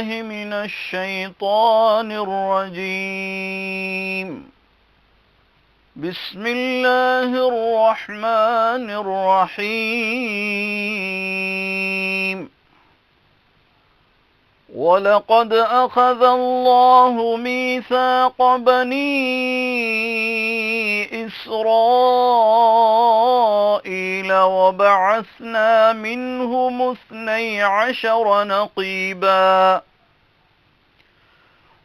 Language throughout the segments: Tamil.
بالله من الشيطان الرجيم. بسم الله الرحمن الرحيم. ولقد أخذ الله ميثاق بني إسرائيل وبعثنا منهم اثني عشر نقيبا.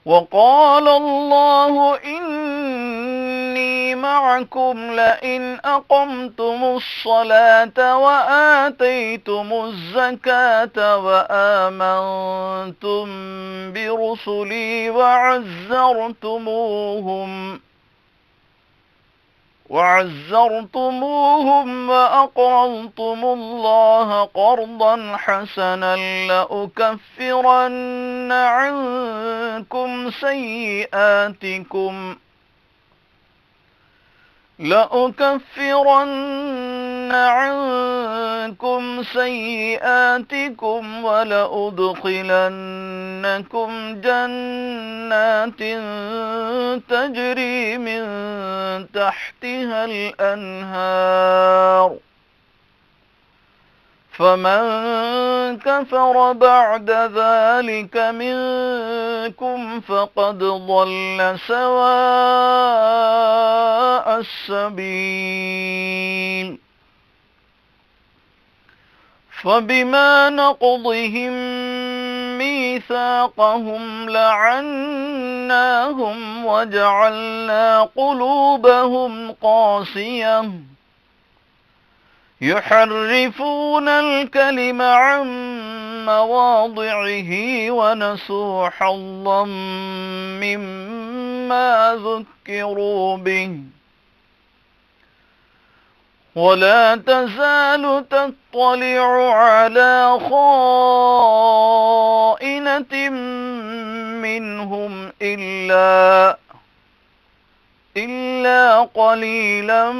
وقال الله إني معكم لئن أقمتم الصلاة وآتيتم الزكاة وآمنتم برسلي وعزرتموهم وعزرتموهم وأقرضتم الله قرضا حسنا لأكفرن عنكم سيئاتكم لأكفرن عنكم سيئاتكم ولأدخلنكم جنات تجري من تحتها الأنهار. فمن كفر بعد ذلك منكم فقد ضل سواء السبيل. فبما نقضهم ميثاقهم لعناهم وجعلنا قلوبهم قاسية. يحرفون الكلم عن مواضعه ونسوا حظا مما ذكروا به. ولا تزال تطلع على خائنة منهم إلا إلا قليلا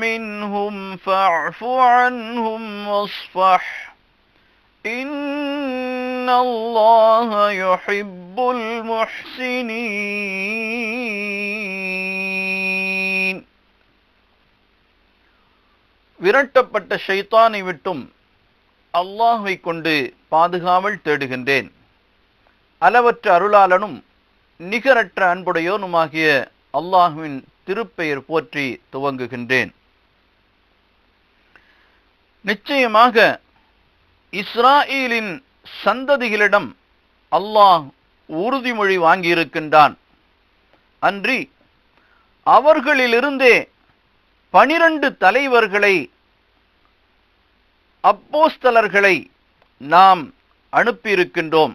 منهم. فاعف عنهم واصفح. إن الله يحب المحسنين. விரட்டப்பட்ட ஷைத்தானை விட்டும் அல்லாஹை கொண்டு பாதுகாவல் தேடுகின்றேன். அளவற்ற அருளாளனும் நிகரற்ற அன்புடையோனுமாகிய அல்லாஹுவின் திருப்பெயர் போற்றி துவங்குகின்றேன். நிச்சயமாக இஸ்ராயிலின் சந்ததிகளிடம் அல்லாஹ் உறுதிமொழி வாங்கியிருக்கின்றான். அன்றி அவர்களிலிருந்தே பனிரண்டு தலைவர்களை அப்போஸ்தலர்களை நாம் அனுப்பியிருக்கின்றோம்.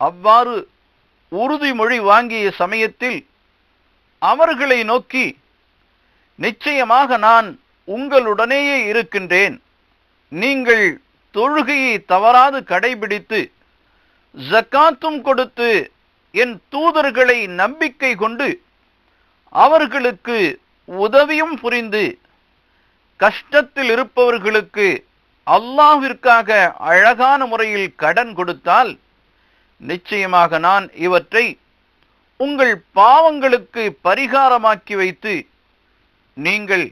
அவ்வாறு உறுதிமொழி வாங்கிய சமயத்தில் அவர்களை நோக்கி நிச்சயமாக நான் உங்களுடனேயே இருக்கின்றேன். நீங்கள் தொழுகையை தவறாது கடைபிடித்து ஜக்காத்தும் கொடுத்து என் தூதர்களை நம்பிக்கை கொண்டு அவர்களுக்கு உதவியும் புரிந்து கஷ்டத்தில் இருப்பவர்களுக்கு அல்லாஹிற்காக அழகான முறையில் கடன் கொடுத்தால் நிச்சயமாக நான் இவற்றை உங்கள் பாவங்களுக்கு பரிகாரமாக்கி வைத்து நீங்கள்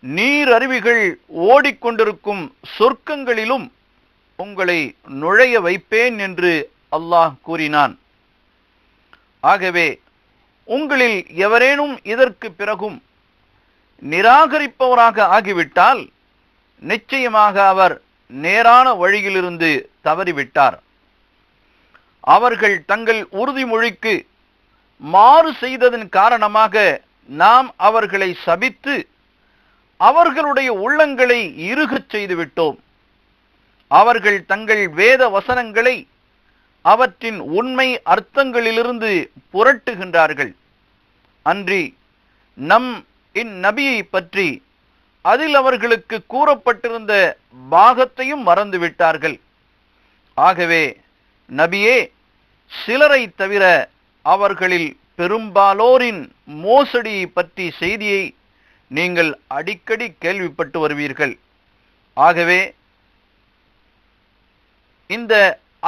நீர் அருவிகள் ஓடிக்கொண்டிருக்கும் சொர்க்கங்களிலும் உங்களை நுழைய வைப்பேன் என்று அல்லாஹ் கூறினான். ஆகவே உங்களில் எவரேனும் இதற்கு பிறகும் நிராகரிப்பவராக ஆகிவிட்டால் நிச்சயமாக அவர் நேரான வழியிலிருந்து தவறிவிட்டார். அவர்கள் தங்கள் உறுதிமொழிக்கு மாறு செய்ததன் காரணமாக நாம் அவர்களை சபித்து அவர்களுடைய உள்ளங்களை இறுகச் செய்துவிட்டோம். அவர்கள் தங்கள் வேத வசனங்களை அவற்றின் உண்மை அர்த்தங்களிலிருந்து புரட்டுகின்றார்கள். அன்றி நம் இந்நபியை பற்றி அதில் அவர்களுக்கு கூறப்பட்டிருந்த பாகத்தையும் மறந்துவிட்டார்கள் ஆகவே நபியே சிலரை தவிர அவர்களில் பெரும்பாலோரின் மோசடியை பற்றி செய்தியை நீங்கள் அடிக்கடி கேள்விப்பட்டு வருவீர்கள். ஆகவே இந்த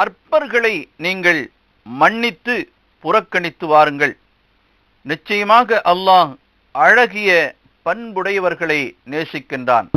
அற்பர்களை நீங்கள் மன்னித்து புறக்கணித்து வாருங்கள். நிச்சயமாக அல்லாஹ் அழகிய பண்புடையவர்களை நேசிக்கின்றான்.